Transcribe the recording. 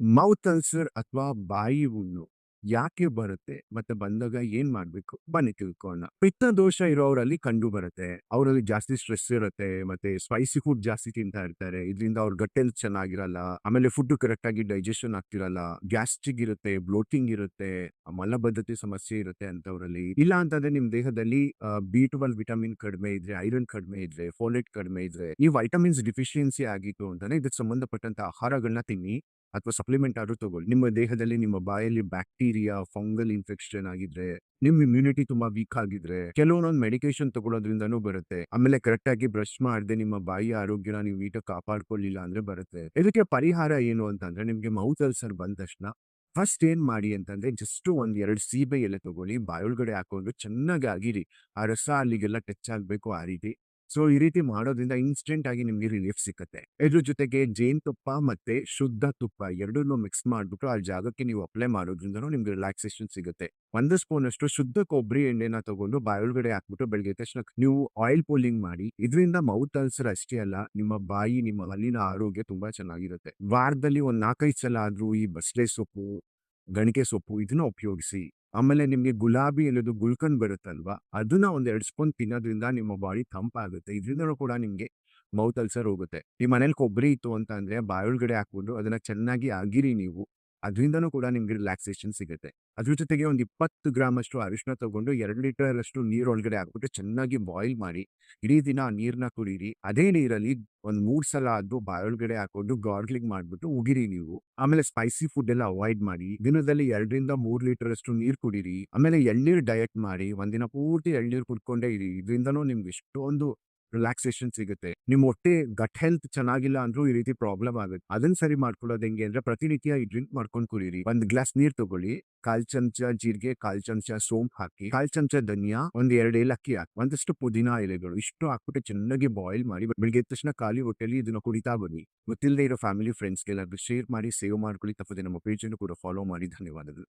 Mouth ulcer ಅಥವಾ ಬಾಯಿ ಹುಣ್ಣು ಯಾಕೆ ಬರುತ್ತೆ? ಮತ್ತೆ ಬಂದಾಗ ಏನ್ ಮಾಡ್ಬೇಕು? ಬನ್ನಿ ತಿಳ್ಕೋಣ ಪಿತ್ತ ದೋಷ ಇರೋರಲ್ಲಿ ಕಂಡು ಬರುತ್ತೆ. ಅವರಲ್ಲಿ ಜಾಸ್ತಿ ಸ್ಟ್ರೆಸ್ ಇರುತ್ತೆ. ಮತ್ತೆ ಸ್ಪೈಸಿ ಫುಡ್ ಜಾಸ್ತಿ ತಿಂತಾ ಇರ್ತಾರೆ. ಇದರಿಂದ ಅವ್ರ ಗಟ್ಟೆಲ್ ಚೆನ್ನಾಗಿರಲ್ಲ. ಆಮೇಲೆ ಫುಡ್ ಕರೆಕ್ಟ್ ಆಗಿ ಡೈಜೆಷನ್ ಆಗ್ತಿರಲ್ಲ. ಗ್ಯಾಸ್ಟ್ರಿಕ್ ಇರುತ್ತೆ ಬ್ಲೋಟಿಂಗ್ ಇರುತ್ತೆ, ಮಲಬದ್ಧತೆ ಸಮಸ್ಯೆ ಇರುತ್ತೆ ಅಂತವರಲ್ಲಿ. ಇಲ್ಲ ಅಂತಂದ್ರೆ ನಿಮ್ ದೇಹದಲ್ಲಿ ಬಿ ಟ್ವೆಲ್ ವಿಟಮಿನ್ ಕಡಿಮೆ ಇದ್ರೆ ಐರನ್ ಕಡಿಮೆ ಇದ್ರೆ ಫೋಲೇಟ್ ಕಡಿಮೆ ಇದ್ರೆ, ಈ ವೈಟಮಿನ್ಸ್ ಡಿಫಿಷಿಯನ್ಸಿ ಆಗಿತ್ತು ಅಂತಾನೆ ಇದಕ್ಕೆ ಸಂಬಂಧಪಟ್ಟಂತ ಆಹಾರಗಳನ್ನ ತಿನ್ನಿ. ಅಥವಾ ಸಪ್ಲಿಮೆಂಟ್ ಆದರೂ ತಗೊಳ್ಳಿ. ನಿಮ್ಮ ದೇಹದಲ್ಲಿ ನಿಮ್ಮ ಬಾಯಲ್ಲಿ ಬ್ಯಾಕ್ಟೀರಿಯಾ ಫಂಗಲ್ ಇನ್ಫೆಕ್ಷನ್ ಆಗಿದ್ರೆ ನಿಮ್ ಇಮ್ಯುನಿಟಿ ತುಂಬಾ ವೀಕ್ ಆಗಿದ್ರೆ, ಕೆಲವೊಂದೊಂದು ಮೆಡಿಕೇಶನ್ ತಗೊಳ್ಳೋದ್ರಿಂದನೂ ಬರುತ್ತೆ. ಆಮೇಲೆ ಕರೆಕ್ಟ್ ಆಗಿ ಬ್ರಷ್ ಮಾಡದೆ ನಿಮ್ಮ ಬಾಯಿ ಆರೋಗ್ಯನ ನೀವು ನೀಟಾಗಿ ಕಾಪಾಡ್ಕೊಳ್ಳಿಲ್ಲ ಅಂದ್ರೆ ಬರುತ್ತೆ. ಇದಕ್ಕೆ ಪರಿಹಾರ ಏನು ಅಂತಂದ್ರೆ, ನಿಮ್ಗೆ ಮೌತ್ ಅಲ್ಸರ್ ಬಂದ ತಕ್ಷಣ ಫಸ್ಟ್ ಏನ್ ಮಾಡಿ ಅಂತಂದ್ರೆ ಜಸ್ಟ್ ಒಂದ್ ಎರಡು ಸೀಬೆ ಎಲೆ ತಗೊಳ್ಳಿ ಬಾಯೊಳಗಡೆ ಹಾಕೊಂಡು ಚೆನ್ನಾಗಿ ಆಗಿರಿ. ಆ ರಸ ಅಲ್ಲಿಗೆಲ್ಲ ಟಚ್ ಆಗ್ಬೇಕು ಆ ರೀತಿ. ಸೊ, ಈ ರೀತಿ ಮಾಡೋದ್ರಿಂದ ಇನ್ಸ್ಟೆಂಟ್ ಆಗಿ ನಿಮ್ಗೆ ರಿಲೀಫ್ ಸಿಕ್ಕತ್ತೆ. ಇದ್ರ ಜೊತೆಗೆ ಜೇನುತುಪ್ಪ ಮತ್ತೆ ಶುದ್ಧ ತುಪ್ಪ ಎರಡನ್ನೂ ಮಿಕ್ಸ್ ಮಾಡ್ಬಿಟ್ಟು ಆ ಜಾಗಕ್ಕೆ ನೀವು ಅಪ್ಲೈ ಮಾಡೋದ್ರಿಂದ ನಿಮ್ಗೆ ರಿಲ್ಯಾಕ್ಸೇಷನ್ ಸಿಗುತ್ತೆ. ಒಂದು ಸ್ಪೂನ್ ಅಷ್ಟು ಶುದ್ಧ ಕೊಬ್ಬರಿ ಎಣ್ಣೆನ ತಗೊಂಡು ಬಾಯೊಳಗಡೆ ಹಾಕ್ಬಿಟ್ಟು ಬೆಳಗ್ಗೆ ತಕ್ಷಣ ನೀವು ಆಯಿಲ್ ಪೋಲಿಂಗ್ ಮಾಡಿ, ಇದರಿಂದ ಮೌತ್ ಅಲ್ಸರ್ ಅಷ್ಟೇ ಅಲ್ಲ, ನಿಮ್ಮ ಬಾಯಿ, ನಿಮ್ಮ ಹಲ್ಲಿನ ಆರೋಗ್ಯ ತುಂಬಾ ಚೆನ್ನಾಗಿರುತ್ತೆ. ವಾರದಲ್ಲಿ ಒಂದ್ ನಾಲ್ಕೈದು ಸಲ ಆದ್ರೂ ಈ ಬಸ್ಲೆ ಸೊಪ್ಪು ಗಣಿಕೆ ಸೊಪ್ಪು ಇದನ್ನ ಉಪಯೋಗಿಸಿ, ಆಮೇಲೆ ನಿಮಗೆ ಗುಲಾಬಿ ಅನ್ನೋದು ಗುಲ್ಕನ್ ಬರುತ್ತಲ್ವಾ, ಅದನ್ನ ಒಂದು ಎರಡು ಸ್ಪೂನ್ ತಿನ್ನೋದ್ರಿಂದ ನಿಮ್ಮ ಬಾಡಿ ತಂಪಾಗುತ್ತೆ. ಇದರಿಂದ ಕೂಡ ನಿಮಗೆ ಮೌತ್ ಅಲ್ಸರ್ ಹೋಗುತ್ತೆ. ಈ ಮನೇಲಿ ಕೊಬ್ಬರಿ ಇತ್ತು ಅಂತ ಅಂದ್ರೆ ಬಾಯೊಳಗಡೆ ಹಾಕ್ಬಿಟ್ಟು ಅದನ್ನ ಚೆನ್ನಾಗಿ ಅಗಿರಿ ನೀವು. ಅದರಿಂದನೂ ಕೂಡ ನಿಮಗೆ ರಿಲ್ಯಾಕ್ಸೇಷನ್ ಸಿಗುತ್ತೆ. ಅದ್ರ ಜೊತೆಗೆ ಒಂದು ಇಪ್ಪತ್ತು ಗ್ರಾಮ್ ಅಷ್ಟು ಅರಿಶಿನ ತಗೊಂಡು ಎರಡು ಲೀಟರ್ ಅಷ್ಟು ನೀರು ಒಳಗಡೆ ಹಾಕ್ಬಿಟ್ಟು ಚೆನ್ನಾಗಿ ಬಾಯ್ಲ್ ಮಾಡಿ, ಇಡೀ ದಿನ ಆ ನೀರ್ನ ಕುಡೀರಿ. ಅದೇ ನೀರಲ್ಲಿ ಒಂದು ಮೂರು ಸಲ ಅದು ಬಾಯೊಳಗಡೆ ಹಾಕೊಂಡು ಗಾರ್ಗ್ಲಿಂಗ್ ಮಾಡ್ಬಿಟ್ಟು ಉಗಿರಿ ನೀವು. ಆಮೇಲೆ ಸ್ಪೈಸಿ ಫುಡ್ ಎಲ್ಲ ಅವಾಯ್ಡ್ ಮಾಡಿ, ದಿನದಲ್ಲಿ ಎರಡರಿಂದ ಮೂರು ಲೀಟರ್ ಅಷ್ಟು ನೀರು ಕುಡೀರಿ. ಆಮೇಲೆ ಎಳ್ನೀರು ಡಯಟ್ ಮಾಡಿ, ಒಂದಿನ ಪೂರ್ತಿ ಎಳ್ನೀರು ಕುಡ್ಕೊಂಡೇ ಇರಿ. ಇದರಿಂದನೂ ನಿಮ್ಗೆ ಎಷ್ಟೊಂದು ರಿಲ್ಯಾಕ್ಸೇಷನ್ ಸಿಗುತ್ತೆ. ನಿಮ್ ಹೊಟ್ಟೆ ಗಟ್ ಹೆಲ್ತ್ ಚೆನ್ನಾಗಿಲ್ಲ ಅಂದ್ರೂ ಈ ರೀತಿ ಪ್ರಾಬ್ಲಮ್ ಆಗುತ್ತೆ. ಅದನ್ನ ಸರಿ ಮಾಡ್ಕೊಳ್ಳೋದು ಹೆಂಗೆ ಅಂದ್ರೆ ಪ್ರತಿನಿತ್ಯ ಈ ಡ್ರಿಂಕ್ ಮಾಡ್ಕೊಂಡು ಕುಡಿಯಿರಿ ಒಂದ್ ಗ್ಲಾಸ್ ನೀರ್ ತಗೊಳ್ಳಿ. ಕಾಲ್ ಚಮಚ ಜೀರಿಗೆ, ಕಾಲ್ ಚಮಚ ಸೋಂಪ್ ಹಾಕಿ, ಕಾಲ್ ಚಮಚ ಧನಿಯಾ, ಒಂದ್ ಎರಡು ಏಲಕ್ಕಿ ಹಾಕಿ, ಒಂದಷ್ಟು ಪುದೀನ ಎಲೆಗಳು, ಇಷ್ಟು ಹಾಕ್ಬಿಟ್ಟು ಚೆನ್ನಾಗಿ ಬಾಯ್ಲ್ ಮಾಡಿ, ಬೆಳಿಗ್ಗೆ ತಕ್ಷಣ ಖಾಲಿ ಹೊಟ್ಟೆಲಿ ಇದನ್ನ ಕುಡಿತಾ ಬನ್ನಿ. ಗೊತ್ತಿಲ್ಲದೆ ಇರೋ ಫ್ಯಾಮಿಲಿ ಫ್ರೆಂಡ್ಸ್ಗೆಲ್ಲಾದ್ರೂ ಶೇರ್ ಮಾಡಿ, ಸೇವ್ ಮಾಡ್ಕೊಳ್ಳಿ. ತಪ್ಪದೆ ನಮ್ಮ ಪೇಜ್ ಅನ್ನು ಕೂಡ ಫಾಲೋ ಮಾಡಿ. ಧನ್ಯವಾದಗಳು.